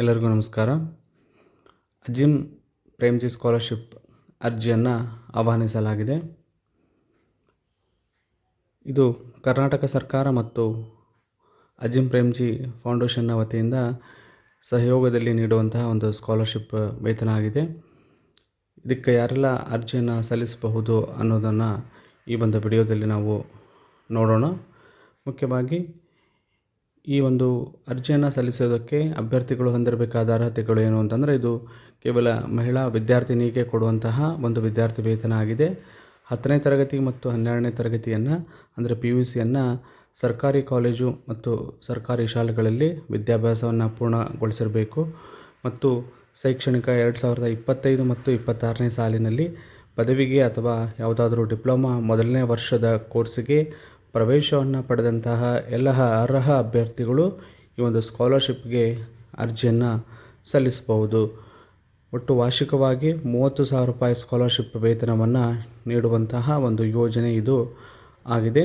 ಎಲ್ಲರಿಗೂ ನಮಸ್ಕಾರ. ಅಜಿಮ್ ಪ್ರೇಮ್ಜಿ ಸ್ಕಾಲರ್ಶಿಪ್ ಅರ್ಜಿಯನ್ನು ಆಹ್ವಾನಿಸಲಾಗಿದೆ. ಇದು ಕರ್ನಾಟಕ ಸರ್ಕಾರ ಮತ್ತು ಅಜಿಮ್ ಪ್ರೇಮ್ಜಿ ಫೌಂಡೇಶನ್ನ ವತಿಯಿಂದ ಸಹಯೋಗದಲ್ಲಿ ನೀಡುವಂತಹ ಒಂದು ಸ್ಕಾಲರ್ಶಿಪ್ ವೇತನ ಆಗಿದೆ. ಇದಕ್ಕೆ ಯಾರೆಲ್ಲ ಅರ್ಜಿಯನ್ನು ಸಲ್ಲಿಸಬಹುದು ಅನ್ನೋದನ್ನು ಈ ಒಂದು ವಿಡಿಯೋದಲ್ಲಿ ನಾವು ನೋಡೋಣ. ಮುಖ್ಯವಾಗಿ ಈ ಒಂದು ಅರ್ಜಿಯನ್ನು ಸಲ್ಲಿಸೋದಕ್ಕೆ ಅಭ್ಯರ್ಥಿಗಳು ಹೊಂದಿರಬೇಕಾದ ಅರ್ಹತೆಗಳು ಏನು ಅಂತಂದರೆ ಇದು ಕೇವಲ ಮಹಿಳಾ ವಿದ್ಯಾರ್ಥಿನಿಗೆ ಕೊಡುವಂತಹ ಒಂದು ವಿದ್ಯಾರ್ಥಿ ವೇತನ ಆಗಿದೆ. ಹತ್ತನೇ ತರಗತಿ ಮತ್ತು ಹನ್ನೆರಡನೇ ತರಗತಿಯನ್ನು, ಅಂದರೆ ಪಿ ಯು ಸಿಯನ್ನು ಸರ್ಕಾರಿ ಕಾಲೇಜು ಮತ್ತು ಸರ್ಕಾರಿ ಶಾಲೆಗಳಲ್ಲಿ ವಿದ್ಯಾಭ್ಯಾಸವನ್ನು ಪೂರ್ಣಗೊಳಿಸಿರಬೇಕು. ಮತ್ತು ಶೈಕ್ಷಣಿಕ ಎರಡು ಸಾವಿರದ ಇಪ್ಪತ್ತೈದು ಮತ್ತು ಇಪ್ಪತ್ತಾರನೇ ಸಾಲಿನಲ್ಲಿ ಪದವಿಗೆ ಅಥವಾ ಯಾವುದಾದ್ರೂ ಡಿಪ್ಲೊಮಾ ಮೊದಲನೇ ವರ್ಷದ ಕೋರ್ಸಿಗೆ ಪ್ರವೇಶವನ್ನು ಪಡೆದಂತಹ ಎಲ್ಲ ಅರ್ಹ ಅಭ್ಯರ್ಥಿಗಳು ಈ ಒಂದು ಸ್ಕಾಲರ್ಶಿಪ್ಗೆ ಅರ್ಜಿಯನ್ನು ಸಲ್ಲಿಸಬಹುದು. ಒಟ್ಟು ವಾರ್ಷಿಕವಾಗಿ ಮೂವತ್ತು ಸಾವಿರ ರೂಪಾಯಿ ಸ್ಕಾಲರ್ಶಿಪ್ ವೇತನವನ್ನು ನೀಡುವಂತಹ ಒಂದು ಯೋಜನೆ ಇದು ಆಗಿದೆ.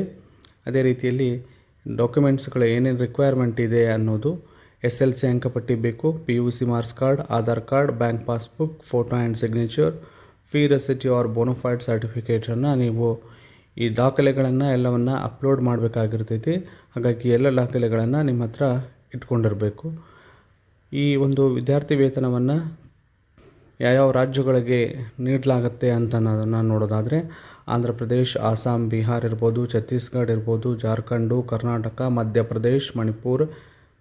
ಅದೇ ರೀತಿಯಲ್ಲಿ ಡಾಕ್ಯುಮೆಂಟ್ಸ್ಗಳು ಏನೇನು ರಿಕ್ವೈರ್ಮೆಂಟ್ ಇದೆ ಅನ್ನೋದು ಎಸ್ ಎಲ್ ಸಿ ಅಂಕಪಟ್ಟಿ ಬೇಕು, P U C marks card, Aadhaar card, bank passbook, photo and signature, fee receipt or bonafide ಸರ್ಟಿಫಿಕೇಟನ್ನು ನೀವು ಈ ದಾಖಲೆಗಳನ್ನು ಎಲ್ಲವನ್ನು ಅಪ್ಲೋಡ್ ಮಾಡಬೇಕಾಗಿರ್ತೈತಿ. ಹಾಗಾಗಿ ಎಲ್ಲ ದಾಖಲೆಗಳನ್ನು ನಿಮ್ಮ ಹತ್ರ ಇಟ್ಕೊಂಡಿರಬೇಕು. ಈ ಒಂದು ವಿದ್ಯಾರ್ಥಿ ವೇತನವನ್ನು ಯಾವ್ಯಾವ ರಾಜ್ಯಗಳಿಗೆ ನೀಡಲಾಗುತ್ತೆ ಅಂತ ಅನ್ನೋದನ್ನು ನೋಡೋದಾದರೆ ಆಂಧ್ರ ಪ್ರದೇಶ್ ಆಸಾಮ್ ಬಿಹಾರ್ ಇರ್ಬೋದು, ಛತ್ತೀಸ್ಗಢ ಇರ್ಬೋದು, ಜಾರ್ಖಂಡು, ಕರ್ನಾಟಕ, ಮಧ್ಯಪ್ರದೇಶ್, ಮಣಿಪುರ್,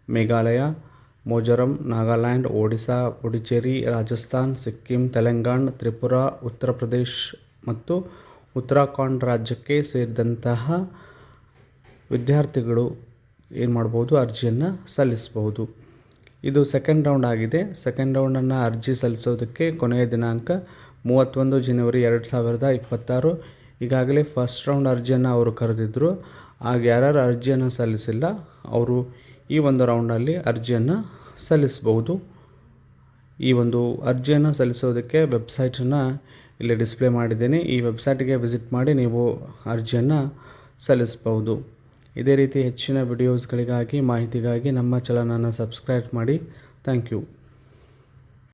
ಮೇಘಾಲಯ, ಮಿಜೋರಂ, ನಾಗಾಲ್ಯಾಂಡ್, ಒಡಿಶಾ ಪುಡುಚೇರಿ ರಾಜಸ್ಥಾನ್, ಸಿಕ್ಕಿಂ, ತೆಲಂಗಾಣ, ತ್ರಿಪುರ ಉತ್ತರ ಪ್ರದೇಶ್ ಮತ್ತು ಉತ್ತರಾಖಂಡ್ ರಾಜ್ಯಕ್ಕೆ ಸೇರಿದಂತಹ ವಿದ್ಯಾರ್ಥಿಗಳು ಏನು ಮಾಡ್ಬೋದು, ಅರ್ಜಿಯನ್ನು ಸಲ್ಲಿಸಬಹುದು. ಇದು ಸೆಕೆಂಡ್ ರೌಂಡ್ ಆಗಿದೆ. ಸೆಕೆಂಡ್ ರೌಂಡನ್ನು ಅರ್ಜಿ ಸಲ್ಲಿಸೋದಕ್ಕೆ ಕೊನೆಯ ದಿನಾಂಕ ಮೂವತ್ತೊಂದು ಜನವರಿ ಎರಡು ಸಾವಿರದ ಇಪ್ಪತ್ತಾರು. ಈಗಾಗಲೇ ಫಸ್ಟ್ ರೌಂಡ್ ಅರ್ಜಿಯನ್ನು ಅವರು ಕರೆದಿದ್ದರು ಆಗ ಯಾರ್ಯಾರು ಅರ್ಜಿಯನ್ನು ಸಲ್ಲಿಸಿಲ್ಲ, ಅವರು ಈ ಒಂದು ರೌಂಡಲ್ಲಿ ಅರ್ಜಿಯನ್ನು ಸಲ್ಲಿಸಬಹುದು. ಈ ಒಂದು ಅರ್ಜಿಯನ್ನು ಸಲ್ಲಿಸೋದಕ್ಕೆ ವೆಬ್ಸೈಟನ್ನು ಇಲ್ಲಿ ಡಿಸ್ಪ್ಲೇ ಮಾಡಿದ್ದೇನೆ. ಈ ವೆಬ್ಸೈಟ್ಗೆ ವಿಸಿಟ್ ಮಾಡಿ ನೀವು ಅರ್ಜಿಯನ್ನು ಸಲ್ಲಿಸ್ಬೋದು ಇದೇ ರೀತಿ ಹೆಚ್ಚಿನ ವಿಡಿಯೋಸ್ಗಳಿಗಾಗಿ, ಮಾಹಿತಿಗಾಗಿ ನಮ್ಮ ಚಾನಲನ್ನು ಸಬ್ಸ್ಕ್ರೈಬ್ ಮಾಡಿ. Thank you.